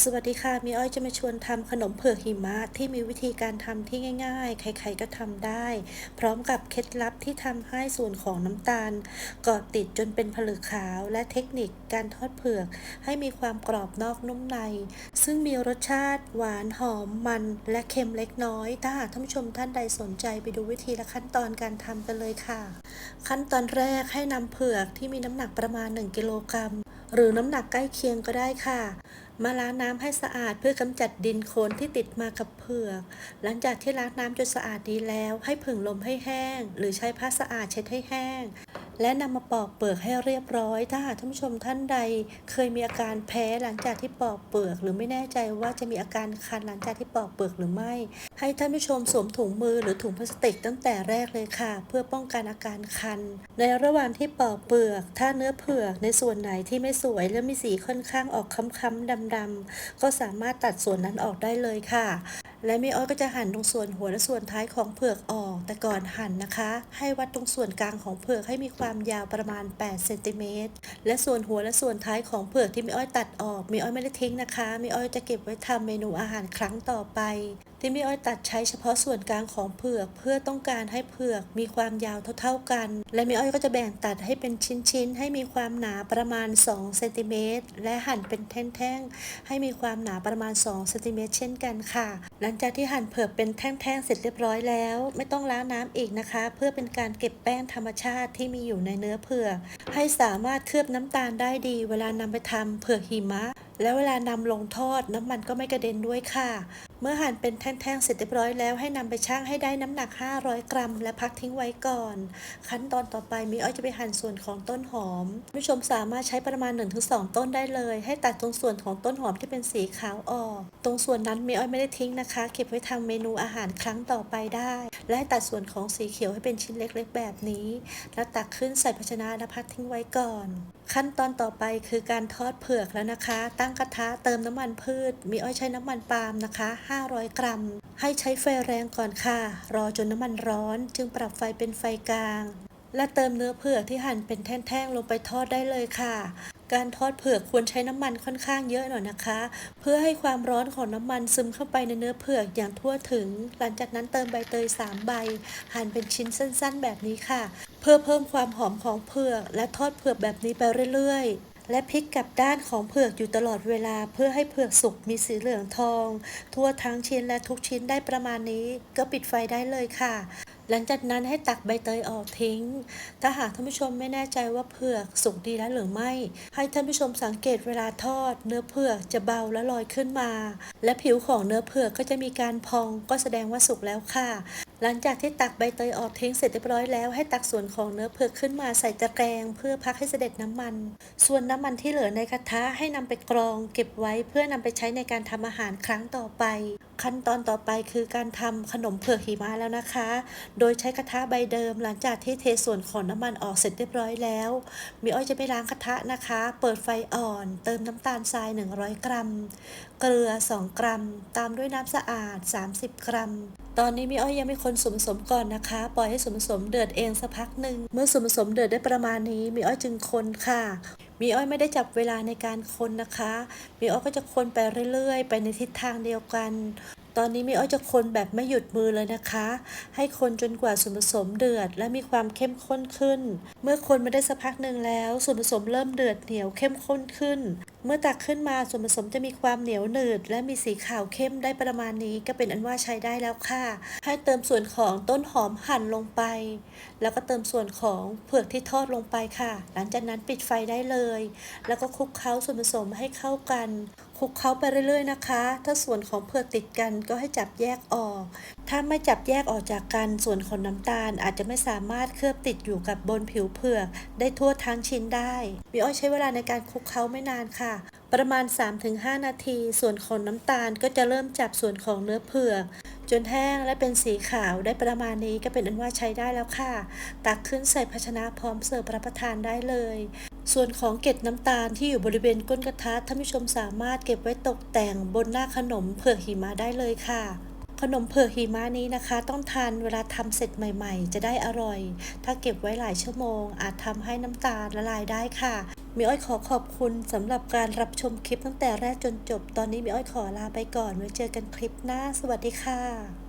สวัสดีค่ะ มีอ้อยจะมาชวนทำขนมเผือกหิมะที่มีวิธีการทำที่ง่าย ๆ ใครๆก็ทำได้ พร้อมกับเคล็ดลับที่ทำให้ส่วนของน้ำตาลเกาะติดจนเป็นผลึกขาว และเทคนิคการทอดเผือก ให้มีความกรอบนอกนุ่มใน ซึ่งมีรสชาติหวานหอมมันและเค็มเล็กน้อย ถ้าหากท่านผู้ชมท่านใดสนใจไปดูวิธีและขั้นตอนการทำกันเลยค่ะ ขั้นตอนแรกให้นำเผือกที่มีน้ำหนักประมาณ 1 กิโลกรัมหรือน้ำหนักใกล้เคียงก็ได้ค่ะ มาล้างน้ำให้สะอาดเพื่อกำจัดดินโคลนที่ติดมากับเผือก หลังจากที่ล้างน้ำจนสะอาดดีแล้ว ให้ผึ่งลมให้แห้ง หรือใช้ผ้าสะอาดเช็ดให้แห้งและนำมาปอกเปลือกให้เรียบร้อย ถ้าหากท่านผู้ชมท่านใดเคยมีอาการแพ้หลังจากที่ปอกเปลือก หรือไม่แน่ใจว่าจะมีอาการคันหลังจากที่ปอกเปลือกหรือไม่ ให้ท่านผู้ชมสวมถุงมือหรือถุงพลาสติกตั้งแต่แรกเลยค่ะ เพื่อป้องกันอาการคัน ในระหว่างที่ปอกเปลือก ถ้าเนื้อเผือกในส่วนไหนที่ไม่สวยและมีสีค่อนข้างออกค้ำๆดำๆก็สามารถตัดส่วนนั้นออกได้เลยค่ะ และแม่อ้อยก็จะหั่นตรงส่วนหัวและส่วนท้ายของเผือกออก แต่ก่อนหั่นนะคะ ให้วัดตรงส่วนกลางของเผือกให้มีความยาวประมาณ8เซนติเมตรและส่วนหัวและส่วนท้ายของเผือกที่แม่อ้อยตัดออกแม่อ้อยไม่ได้ทิ้งนะคะแม่อ้อยจะเก็บไว้ทำเมนูอาหารครั้งต่อไป ที่แม่อ้อยตัดใช้เฉพาะส่วนกลางของเผือก เพื่อต้องการให้เผือกมีความยาวเท่า ๆกัน และแม่อ้อยก็จะแบ่งตัดให้เป็นชิ้นๆ ให้มีความหนาประมาณ2เซนติเมตรและหั่นเป็นแท่งๆ ให้มีความหนาประมาณ2เซนติเมตรเช่นกันค่ะ หลังจากที่หั่นเผือกเป็นแท่งๆ เสร็จเรียบร้อยแล้ว ไม่ต้องล้างน้ำอีกนะคะ เพื่อเป็นการเก็บแป้งธรรมชาติที่มีอยู่ในเนื้อเผือก ให้สามารถเคลือบน้ำตาลได้ดี เวลานำไปทำเผือกหิมะ แล้วเวลานำลงทอดน้ำมันก็ไม่กระเด็นด้วยค่ะ เมื่อหั่นเป็นแท่งๆเสร็จเรียบร้อยแล้วให้นำไปชั่งให้ได้น้ำหนัก 500 กรัม และพักทิ้งไว้ก่อน ขั้นตอนต่อไปมีอ้อยจะไปหั่นส่วนของต้นหอมผู้ชมสามารถใช้ประมาณ 1-2 ต้นได้เลย ให้ตัดตรงส่วนของต้นหอมที่เป็นสีขาวออก ตรงส่วนนั้นมีอ้อยไม่ได้ทิ้งนะคะ เก็บไว้ทำเมนูอาหารครั้งต่อไปได้ และให้ตัดส่วนของสีเขียวให้เป็นชิ้นเล็กๆ แบบนี้ แล้วตักขึ้นใส่ภาชนะและพักทิ้งไว้ก่อน ขั้นตอนต่อไปคือการทอดเผือกแล้วนะคะ ตั้งกระทะเติมน้ำมันพืช มีอ้อยใช้น้ำมันปาล์มนะคะ500 กรัม ให้ใช้ไฟแรงก่อนค่ะ รอจนน้ำมันร้อน จึงปรับไฟเป็นไฟกลาง และเติมเนื้อเผือกที่หั่นเป็นแท่งๆ ลงไปทอดได้เลยค่ะการทอดเผือกควรใช้น้ำมันค่อนข้างเยอะหน่อยนะคะ เพื่อให้ความร้อนของน้ำมันซึมเข้าไปในเนื้อเผือกอย่างทั่วถึง หลังจากนั้นเติมใบเตย 3 ใบ หั่นเป็นชิ้นสั้นๆ แบบนี้ค่ะ เพื่อเพิ่มความหอมของเผือกและทอดเผือกแบบนี้ไปเรื่อยๆ และพลิกกลับด้านของเผือกอยู่ตลอดเวลาเพื่อให้เผือกสุกมีสีเหลืองทอง ทั่วทั้งชิ้นและทุกชิ้นได้ประมาณนี้ ก็ปิดไฟได้เลยค่ะหลังจากนั้นให้ตักใบเตยออกทิ้ง ถ้าหากท่านผู้ชมไม่แน่ใจว่าเผือกสุกดีแล้วหรือไม่ ให้ท่านผู้ชมสังเกตเวลาทอด เนื้อเผือกจะเบาและลอยขึ้นมา และผิวของเนื้อเผือกก็จะมีการพองก็แสดงว่าสุกแล้วค่ะ หลังจากที่ตักใบเตยออกทิ้งเสร็จเรียบร้อยแล้วให้ตักส่วนของเนื้อเผือกขึ้นมาใส่ตะแกรงเพื่อพักให้เสด็จน้ำมัน ส่วนน้ำมันที่เหลือในกระทะให้นำไปกรอง เก็บไว้เพื่อนำไปใช้ในการทำอาหารครั้งต่อไปขั้นตอนต่อไปคือการทำขนมเผือกหิมะแล้วนะคะ โดยใช้กระทะใบเดิมหลังจากที่เทส่วนของน้ำมันออกเสร็จเรียบร้อยแล้ว มีอ้อยจะไปล้างกระทะนะคะ เปิดไฟอ่อน เติมน้ำตาลทราย 100 กรัม เกลือ 2 กรัม ตามด้วยน้ำสะอาด 30 กรัม ตอนนี้มีอ้อยยังไม่คนส่วนผสมก่อนนะคะ ปล่อยให้ส่วนผสมเดือดเองสักพักหนึ่ง เมื่อส่วนผสมเดือดได้ประมาณนี้มีอ้อยจึงคนค่ะ มีอ้อยไม่ได้จับเวลาในการคนนะคะ มีอ้อยก็จะคนไปเรื่อยๆ ไปในทิศทางเดียวกัน ตอนนี้มีอ้อยจะคนแบบไม่หยุดมือเลยนะคะ ให้คนจนกว่าส่วนผสมเดือด และมีความเข้มข้นขึ้น เมื่อคนมาได้สักพักหนึ่งแล้วส่วนผสมเริ่มเดือดเหนียวเข้มข้นขึ้น เมื่อตักขึ้นมาส่วนผสมจะมีความเหนียวหนืด และมีสีขาวเข้มได้ประมาณนี้ก็เป็นอันว่าใช้ได้แล้วค่ะ ให้เติมส่วนของต้นหอมหั่นลงไป แล้วก็เติมส่วนของเผือกที่ทอดลงไปค่ะ หลังจากนั้นปิดไฟได้เลย แล้วก็คลุกเคล้าส่วนผสมให้เข้ากันคลุกเคล้าไปเรื่อยๆนะคะ ถ้าส่วนของเผือกติดกันก็ให้จับแยกออก ถ้าไม่จับแยกออกจากกันส่วนของน้ำตาลอาจจะไม่สามารถเคลือบติดอยู่กับบนผิวเผือก ได้ทั่วทั้งชิ้นได้มีอ้อยใช้เวลาในการคลุกเคล้าไม่นานค่ะ ประมาณ 3-5 นาที ส่วนของน้ำตาลก็จะเริ่มจับส่วนของเนื้อเผือกจนแห้งและเป็นสีขาวได้ประมาณนี้ก็เป็นอันว่าใช้ได้แล้วค่ะ ตักขึ้นใส่ภาชนะพร้อมเสิร์ฟรับประทานได้เลย ส่วนของเกล็ดน้ำตาลที่อยู่บริเวณก้นกระทะท่านผู้ชมสามารถเก็บไว้ตกแต่งบนหน้าขนมเผือกหิมะได้เลยค่ะ ขนมเผือกหิมะนี้นะคะ ต้องทานเวลาทำเสร็จใหม่ ๆ จะได้อร่อย ถ้าเก็บไว้หลายชั่วโมง อาจทำให้น้ำตาลละลายได้ค่ะมีอ้อยขอขอบคุณสำหรับการรับชมคลิปตั้งแต่แรกจนจบ ตอนนี้มีอ้อยขอลาไปก่อนไว้เจอกันคลิปหน้า สวัสดีค่ะ